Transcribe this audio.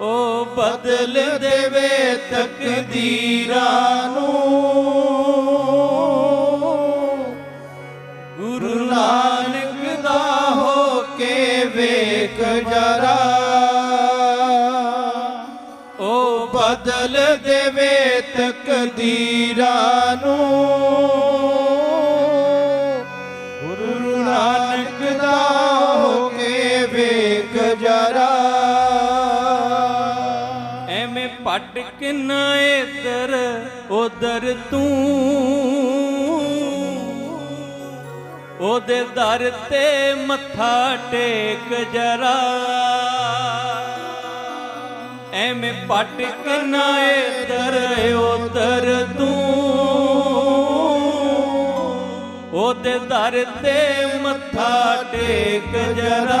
ਉਹ ਬਦਲ ਦੇਵੇ ਤਕਦੀਰਾਂ ਨੂੰ। ਗੁਰੂ ਨਾਨਕ ਦਾ ਹੋ ਕੇ ਵੇਖ ਜਰਾ। ਉਹ ਬਦਲ ਦੇਵੇ ਤਕਦੀਰਾਂ ਨੂੰ। ਗੁਰੂ ਨਾਨਕ ਦਾ ਹੋ ਕੇ ਵੇਖ ਜਰਾ। ਐਵੇਂ ਭਟਕ ਨਾ ਇਧਰ, ਉਧਰ ਤੂੰ। ਉਹਦੇ ਦਰ ਤੇ ਮੱਥਾ ਟੇਕ ਜਰਾ। ਐਵੇਂ ਭਟਕ ਨਾ ਇਧਰ, ਉਧਰ ਤੂੰ। ਉਹਦੇ ਦਰ ਤੇ ਮੱਥਾ ਟੇਕ ਜਰਾ।